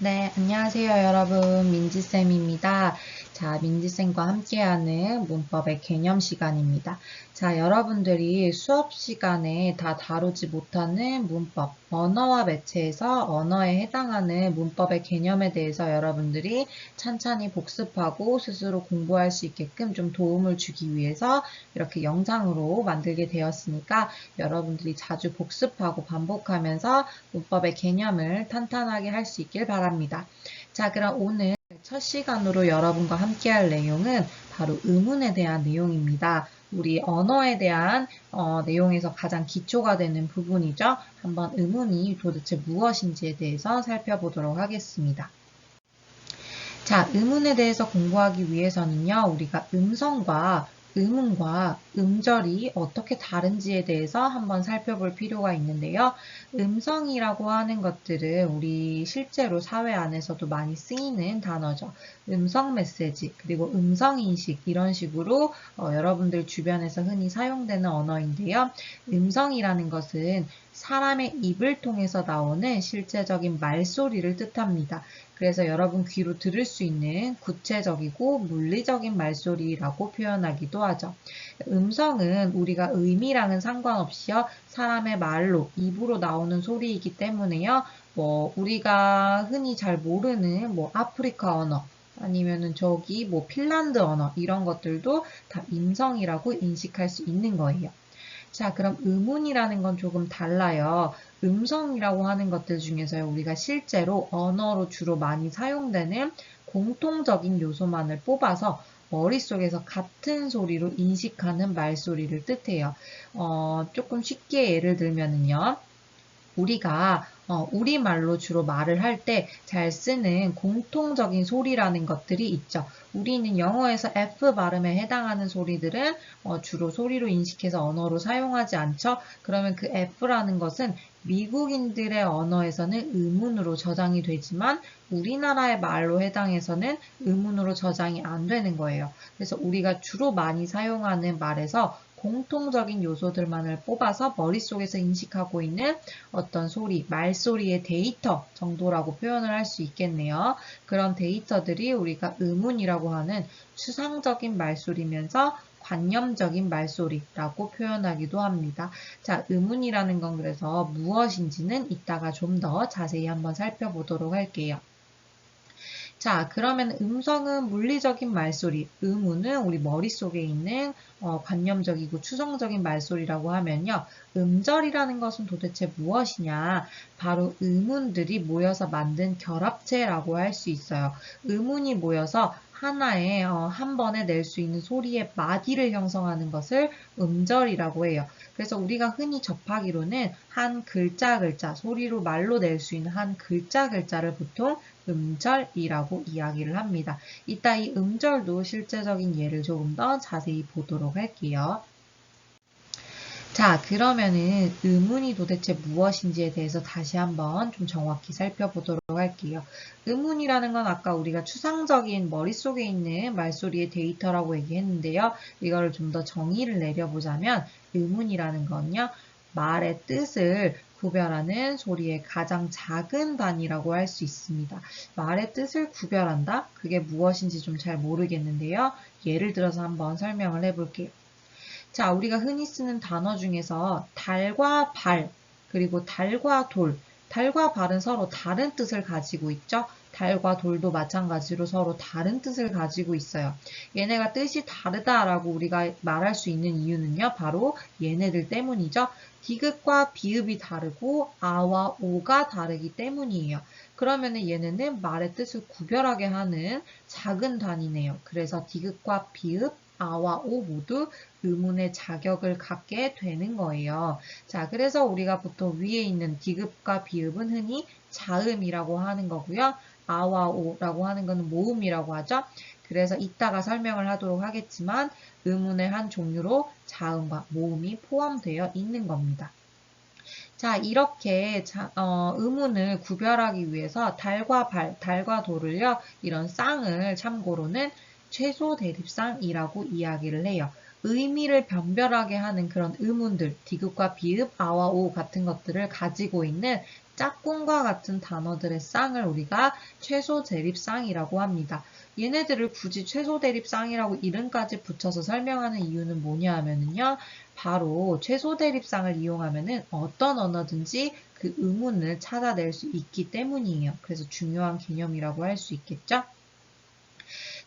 네, 안녕하세요, 여러분. 민지쌤입니다. 자, 민지쌤과 함께하는 문법의 개념 시간입니다. 자, 여러분들이 수업 시간에 다 다루지 못하는 문법, 언어와 매체에서 언어에 해당하는 문법의 개념에 대해서 여러분들이 찬찬히 복습하고 스스로 공부할 수 있게끔 좀 도움을 주기 위해서 이렇게 영상으로 만들게 되었으니까 여러분들이 자주 복습하고 반복하면서 문법의 개념을 탄탄하게 할 수 있길 바랍니다. 자, 그럼 오늘 첫 시간으로 여러분과 함께 할 내용은 바로 의문에 대한 내용입니다. 우리 언어에 대한 어, 내용에서 가장 기초가 되는 부분이죠. 한번 의문이 도대체 무엇인지에 대해서 살펴보도록 하겠습니다. 자, 의문에 대해서 공부하기 위해서는요, 우리가 음성과 음운과 음절이 어떻게 다른지에 대해서 한번 살펴볼 필요가 있는데요. 음성이라고 하는 것들은 우리 실제로 사회 안에서도 많이 쓰이는 단어죠. 음성 메시지, 그리고 음성 인식 이런 식으로 어, 여러분들 주변에서 흔히 사용되는 언어인데요. 음성이라는 것은 사람의 입을 통해서 나오는 실제적인 말소리를 뜻합니다. 그래서 여러분 귀로 들을 수 있는 구체적이고 물리적인 말소리라고 표현하기도 하죠. 음성은 우리가 의미랑은 상관없이요. 사람의 말로, 입으로 나오는 소리이기 때문에요. 뭐, 우리가 흔히 잘 모르는 뭐 아프리카 언어, 아니면은 저기 뭐 핀란드 언어, 이런 것들도 다 음성이라고 인식할 수 있는 거예요. 자, 그럼 음운이라는 건 조금 달라요. 음성이라고 하는 것들 중에서 우리가 실제로 언어로 주로 많이 사용되는 공통적인 요소만을 뽑아서 머릿속에서 같은 소리로 인식하는 말소리를 뜻해요. 어, 조금 쉽게 예를 들면은요. 우리가 어, 우리말로 주로 말을 할 때 잘 쓰는 공통적인 소리라는 것들이 있죠. 우리는 영어에서 F 발음에 해당하는 소리들은 어, 주로 소리로 인식해서 언어로 사용하지 않죠. 그러면 그 F라는 것은 미국인들의 언어에서는 의문으로 저장이 되지만 우리나라의 말로 해당해서는 의문으로 저장이 안 되는 거예요. 그래서 우리가 주로 많이 사용하는 말에서 공통적인 요소들만을 뽑아서 머릿속에서 인식하고 있는 어떤 소리, 말소리의 데이터 정도라고 표현을 할 수 있겠네요. 그런 데이터들이 우리가 의문이라고 하는 추상적인 말소리면서 관념적인 말소리라고 표현하기도 합니다. 자, 의문이라는 건 그래서 무엇인지는 이따가 좀 더 자세히 한번 살펴보도록 할게요. 자, 그러면 음성은 물리적인 말소리, 의문은 우리 머릿속에 있는 어, 관념적이고 추성적인 말소리라고 하면요. 음절이라는 것은 도대체 무엇이냐? 바로 의문들이 모여서 만든 결합체라고 할 수 있어요. 의문이 모여서 하나에 어, 한 번에 낼 수 있는 소리의 마디를 형성하는 것을 음절이라고 해요. 그래서 우리가 흔히 접하기로는 한 글자 글자 소리로 말로 낼 수 있는 한 글자 글자를 보통 음절이라고 이야기를 합니다. 이따 이 음절도 실제적인 예를 조금 더 자세히 보도록 할게요. 자, 그러면은 의문이 도대체 무엇인지에 대해서 다시 한번 좀 정확히 살펴보도록 할게요. 의문이라는 건 아까 우리가 추상적인 머릿속에 있는 말소리의 데이터라고 얘기했는데요. 이거를 좀 더 정의를 내려보자면 의문이라는 건요. 말의 뜻을 구별하는 소리의 가장 작은 단위라고 할 수 있습니다. 말의 뜻을 구별한다? 그게 무엇인지 좀 잘 모르겠는데요. 예를 들어서 한번 설명을 해볼게요. 자, 우리가 흔히 쓰는 단어 중에서 달과 발, 그리고 달과 돌. 달과 발은 서로 다른 뜻을 가지고 있죠. 달과 돌도 마찬가지로 서로 다른 뜻을 가지고 있어요. 얘네가 뜻이 다르다라고 우리가 말할 수 있는 이유는요. 바로 얘네들 때문이죠. 디귿과 비읍이 다르고 아와 오가 다르기 때문이에요. 그러면 얘네는 말의 뜻을 구별하게 하는 작은 단위네요. 그래서 디귿과 비읍, 아와 오 모두 의문의 자격을 갖게 되는 거예요. 자, 그래서 우리가 보통 위에 있는 디귿과 비읍은 흔히 자음이라고 하는 거고요. 아와 오라고 하는 것은 모음이라고 하죠. 그래서 이따가 설명을 하도록 하겠지만 의문의 한 종류로 자음과 모음이 포함되어 있는 겁니다. 자, 이렇게 자, 어, 의문을 구별하기 위해서 달과 발, 달과 돌을요, 이런 쌍을 참고로는 최소 대립쌍이라고 이야기를 해요. 의미를 변별하게 하는 그런 의문들, 디귿과 비읍, 아와 오 같은 것들을 가지고 있는 짝꿍과 같은 단어들의 쌍을 우리가 최소 대립쌍이라고 합니다. 얘네들을 굳이 최소 대립쌍이라고 이름까지 붙여서 설명하는 이유는 뭐냐 하면은요. 바로 최소 대립쌍을 이용하면은 어떤 언어든지 그 의문을 찾아낼 수 있기 때문이에요. 그래서 중요한 개념이라고 할 수 있겠죠?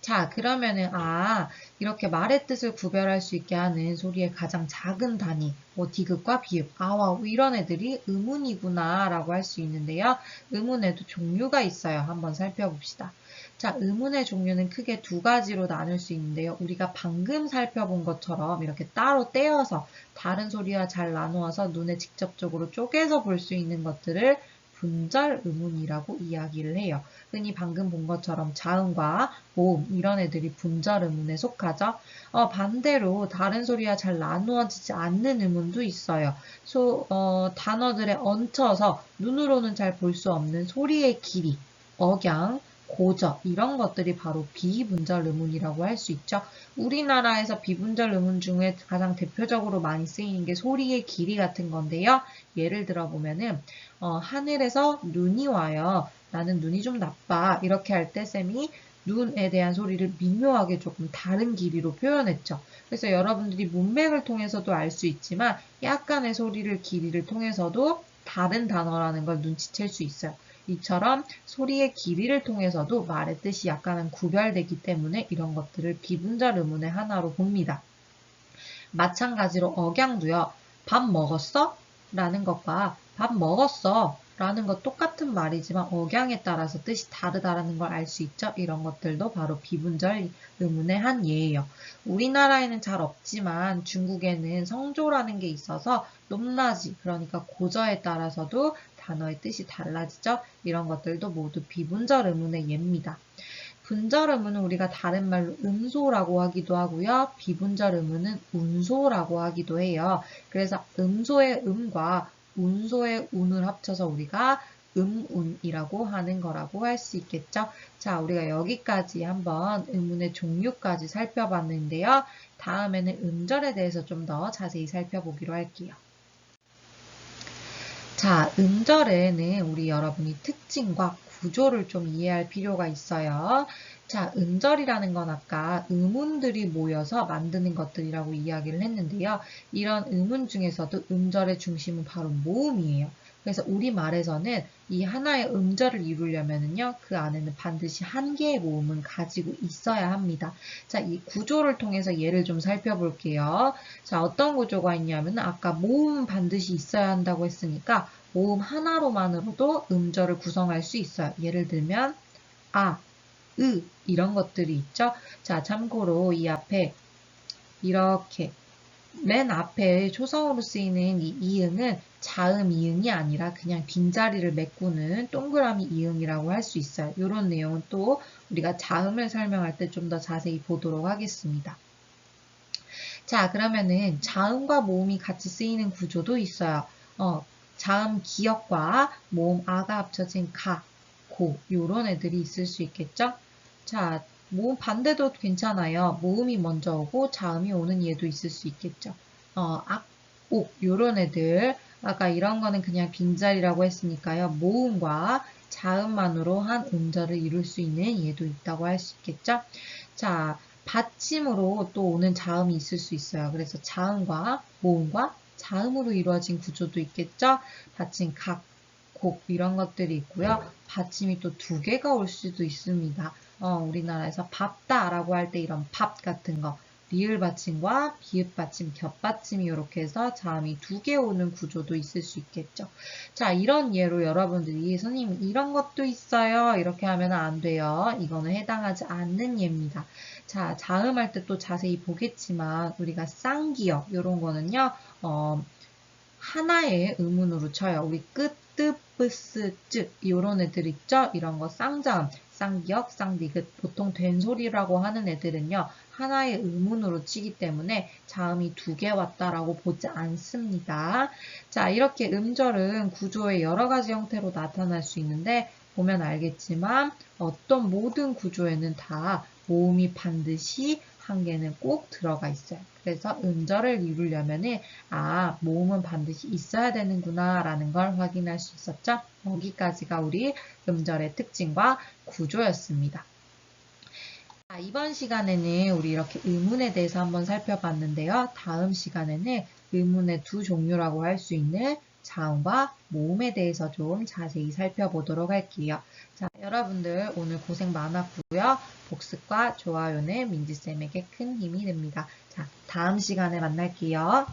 자, 그러면은, 아, 이렇게 말의 뜻을 구별할 수 있게 하는 소리의 가장 작은 단위, 뭐, 디귿과 비읍, 아와 우 이런 애들이 의문이구나, 라고 할 수 있는데요. 의문에도 종류가 있어요. 한번 살펴봅시다. 자, 의문의 종류는 크게 두 가지로 나눌 수 있는데요. 우리가 방금 살펴본 것처럼 이렇게 따로 떼어서 다른 소리와 잘 나누어서 눈에 직접적으로 쪼개서 볼 수 있는 것들을 분절 의문이라고 이야기를 해요. 흔히 방금 본 것처럼 자음과 모음 이런 애들이 분절 의문에 속하죠. 어, 반대로 다른 소리와 잘 나누어지지 않는 의문도 있어요. 소, 어, 단어들에 얹혀서 눈으로는 잘 볼 수 없는 소리의 길이, 억양, 고저 이런 것들이 바로 비분절 의문이라고 할 수 있죠. 우리나라에서 비분절 의문 중에 가장 대표적으로 많이 쓰이는 게 소리의 길이 같은 건데요. 예를 들어 보면은 어, 하늘에서 눈이 와요. 나는 눈이 좀 나빠. 이렇게 할 때 쌤이 눈에 대한 소리를 미묘하게 조금 다른 길이로 표현했죠. 그래서 여러분들이 문맥을 통해서도 알 수 있지만 약간의 소리를 길이를 통해서도 다른 단어라는 걸 눈치챌 수 있어요. 이처럼 소리의 길이를 통해서도 말의 뜻이 약간은 구별되기 때문에 이런 것들을 비분절 의문의 하나로 봅니다. 마찬가지로 억양도요. 밥 먹었어? 라는 것과 밥 먹었어 라는 것 똑같은 말이지만 억양에 따라서 뜻이 다르다라는 걸 알 수 있죠. 이런 것들도 바로 비분절 의문의 한 예예요. 우리나라에는 잘 없지만 중국에는 성조라는 게 있어서 높낮이 그러니까 고저에 따라서도 단어의 뜻이 달라지죠. 이런 것들도 모두 비분절 의문의 예입니다. 분절 의문은 우리가 다른 말로 음소라고 하기도 하고요. 비분절 의문은 운소라고 하기도 해요. 그래서 음소의 음과 운소의 운을 합쳐서 우리가 음운이라고 하는 거라고 할 수 있겠죠. 자, 우리가 여기까지 한번 의문의 종류까지 살펴봤는데요. 다음에는 음절에 대해서 좀 더 자세히 살펴보기로 할게요. 자, 음절에는 우리 여러분이 특징과 구조를 좀 이해할 필요가 있어요. 자, 음절이라는 건 아까 의문들이 모여서 만드는 것들이라고 이야기를 했는데요. 이런 의문 중에서도 음절의 중심은 바로 모음이에요. 그래서 우리말에서는 이 하나의 음절을 이루려면은요, 그 안에는 반드시 한 개의 모음은 가지고 있어야 합니다. 자, 이 구조를 통해서 예를 좀 살펴볼게요. 자, 어떤 구조가 있냐면 아까 모음 반드시 있어야 한다고 했으니까 모음 하나로만으로도 음절을 구성할 수 있어요. 예를 들면 아, 으 이런 것들이 있죠. 자, 참고로 이 앞에 이렇게 맨 앞에 초성으로 쓰이는 이 이응은 자음 이응이 아니라 그냥 빈자리를 메꾸는 동그라미 이응이라고 할 수 있어요. 이런 내용은 또 우리가 자음을 설명할 때 좀 더 자세히 보도록 하겠습니다. 자, 그러면은 자음과 모음이 같이 쓰이는 구조도 있어요. 어, 자음 기역과 모음 아가 합쳐진 가, 고 이런 애들이 있을 수 있겠죠? 자, 모음 반대도 괜찮아요. 모음이 먼저 오고 자음이 오는 예도 있을 수 있겠죠. 어, 악, 옥 요런 애들 아까 이런 거는 그냥 빈자리라고 했으니까요. 모음과 자음만으로 한 음절을 이룰 수 있는 예도 있다고 할 수 있겠죠. 자, 받침으로 또 오는 자음이 있을 수 있어요. 그래서 자음과 모음과 자음으로 이루어진 구조도 있겠죠. 받침 각, 곡 이런 것들이 있고요. 받침이 또 두 개가 올 수도 있습니다. 어, 우리나라에서 밥다라고 할 때 이런 밥 같은 거 리을 받침과 비읍 받침, 겹 받침이 이렇게 해서 자음이 두 개 오는 구조도 있을 수 있겠죠. 자, 이런 예로 여러분들이 선생님 이런 것도 있어요. 이렇게 하면 안 돼요. 이거는 해당하지 않는 예입니다. 자, 자음할 때 또 자세히 보겠지만 우리가 쌍기역 이런 거는요. 어, 하나의 의문으로 쳐요. 우리 끝, 뜨, 뿌스, 쯔 이런 애들 있죠? 이런 거 쌍자음, 쌍기역, 쌍디귿 보통 된소리라고 하는 애들은요. 하나의 의문으로 치기 때문에 자음이 두 개 왔다라고 보지 않습니다. 자, 이렇게 음절은 구조의 여러 가지 형태로 나타날 수 있는데 보면 알겠지만 어떤 모든 구조에는 다 모음이 반드시 한 개는 꼭 들어가 있어요. 그래서 음절을 이루려면은 아 모음은 반드시 있어야 되는구나 라는 걸 확인할 수 있었죠. 여기까지가 우리 음절의 특징과 구조였습니다. 자, 이번 시간에는 우리 이렇게 의문에 대해서 한번 살펴봤는데요. 다음 시간에는 의문의 두 종류라고 할 수 있는 자음과 모음에 대해서 좀 자세히 살펴보도록 할게요. 자, 여러분들 오늘 고생 많았고요. 복습과 좋아요는 민지쌤에게 큰 힘이 됩니다. 자, 다음 시간에 만날게요.